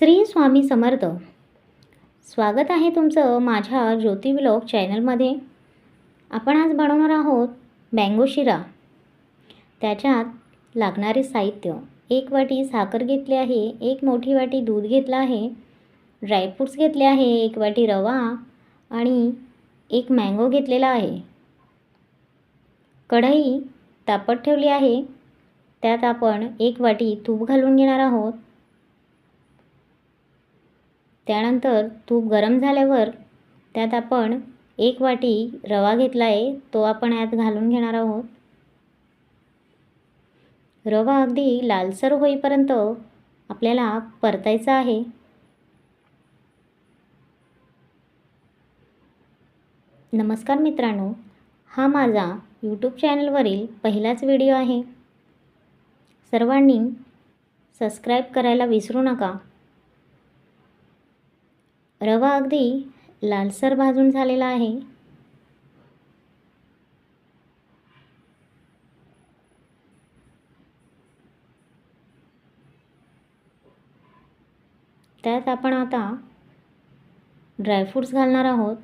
श्री स्वामी समर्थ. स्वागत आहे तुमचं माझ्या ज्योती ब्लॉग चॅनलमध्ये. आपण आज बनवणार आहोत मँगो शिरा. त्याच्यात लागणारे साहित्य. एक वाटी साखर घेतली आहे एक मोठी वाटी दूध घेतलं आहे ड्रायफ्रूट्स घेतले आहे एक वाटी रवा आणि एक मँगो घेतलेला आहे. कढई तापत ठेवली आहे. त्यात आपण एक वाटी तूप घालून घेणार आहोत. त्यानंतर तूप गरम झाल्यावर त्यात आपण एक वाटी रवा घेतला आहे तो आपण यात घालून घेणार आहोत. रवा अगदी लालसर होईपर्यंत आपल्याला परतायचा आहे. नमस्कार मित्रांनो हा माझा यूट्यूब चॅनलवरील पहिलाच व्हिडिओ आहे. सर्वांनी सबस्क्राईब करायला विसरू नका. रवा अगदी लालसर भाजून झालेला आहे. त्यात आपण आता ड्रायफ्रूट्स घालणार आहोत.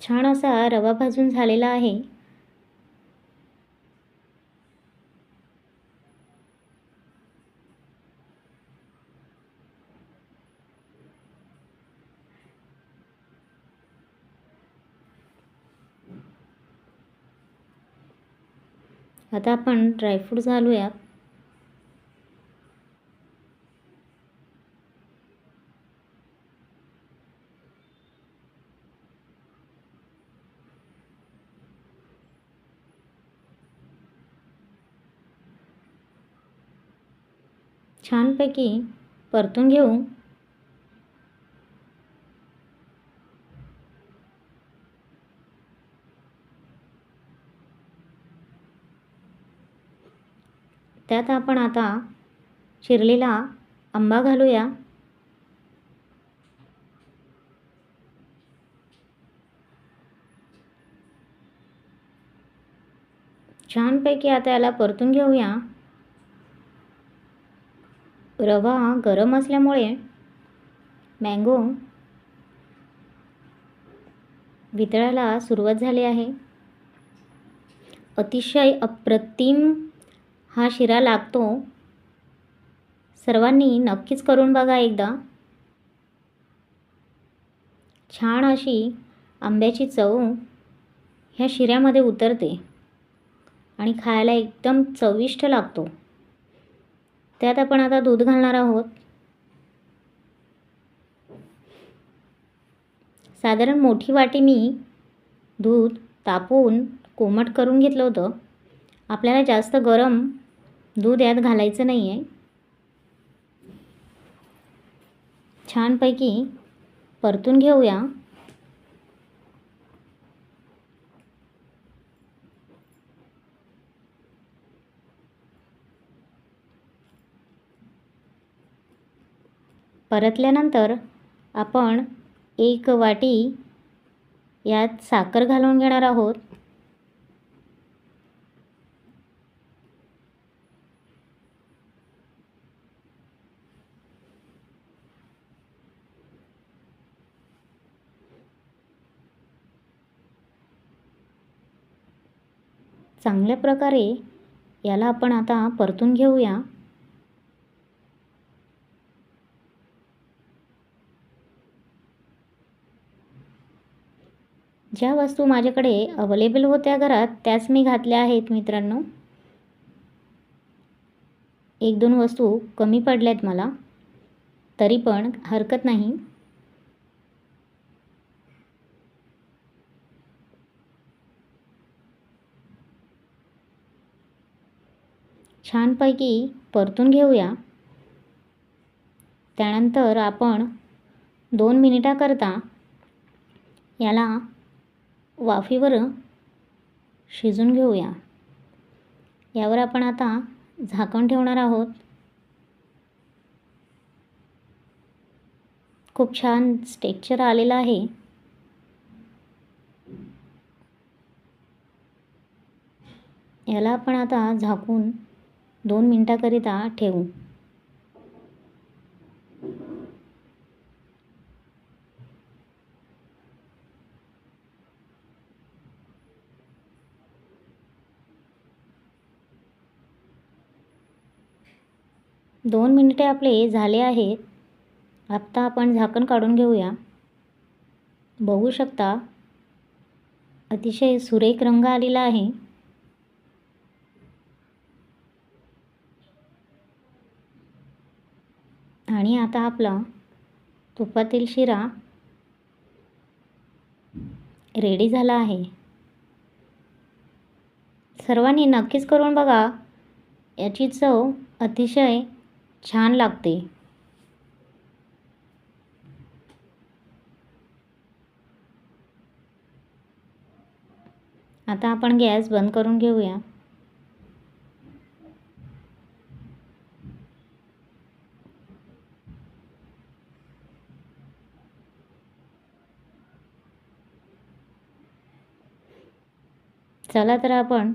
छान असा रवा भाजून झालेला आहे. आता आपण ड्रायफ्रूट घालूया छानपैकी परतून घेऊ. त्यात आपण आता चिरलेला आंबा घालूया. छानपैकी आता याला परतून घेऊया. रवा गरम असल्यामुळे मँगो वितळायला सुरुवात झाली आहे. अतिशय अप्रतिम हा शिरा लागतो. सर्वांनी नक्कीच करून बघा एकदा. छान अशी आंब्याची चव ह्या शिऱ्यामध्ये उतरते आणि खायला एकदम चविष्ट लागतो. त्यात आपण आता दूध घालणार आहोत. साधारण मोठी वाटी मी दूध तापवून कोमट करून घेतलं होतं. आपल्याला जास्त गरम दूध यात घालायचं नाही आहे छानपैकी परतून घेऊया. परतल्यानंतर आपण एक वाटी यात साखर घालून घेणार आहोत. चांगल्या प्रकारे याला आपण आता परतून घेऊया. ज्या वस्तू माझ्याकडे अवेलेबल होत्या घरात त्याच मी घातल्या आहेत मित्रांनो. एक दोन वस्तू कमी पडल्यात मला तरी पण हरकत नाही. छानपैकी परतून घेऊया. त्यानंतर आपण दोन मिनिटाकरता याला वाफेवर शिजून घेऊया. यावर आपण आता झाकण ठेवणार आहोत. खूप छान स्टेक्चर आलेलं आहे. याला आपण आता झाकून दोन मिनटाकरिता ठेवू. दोन मिनिटे आपले झाले आहेत. आत्ता आपण झाकण काढून घेऊया. बघू शकता अतिशय सुरेख रंग आलेला आहे. आणि आता आपला तुपातील शिरा रेडी झाला आहे. सर्वांनी नक्कीच करून बघा. याची चव अतिशय छान लागते. आता आपण गॅस बंद करून घेऊया. चला तर आपण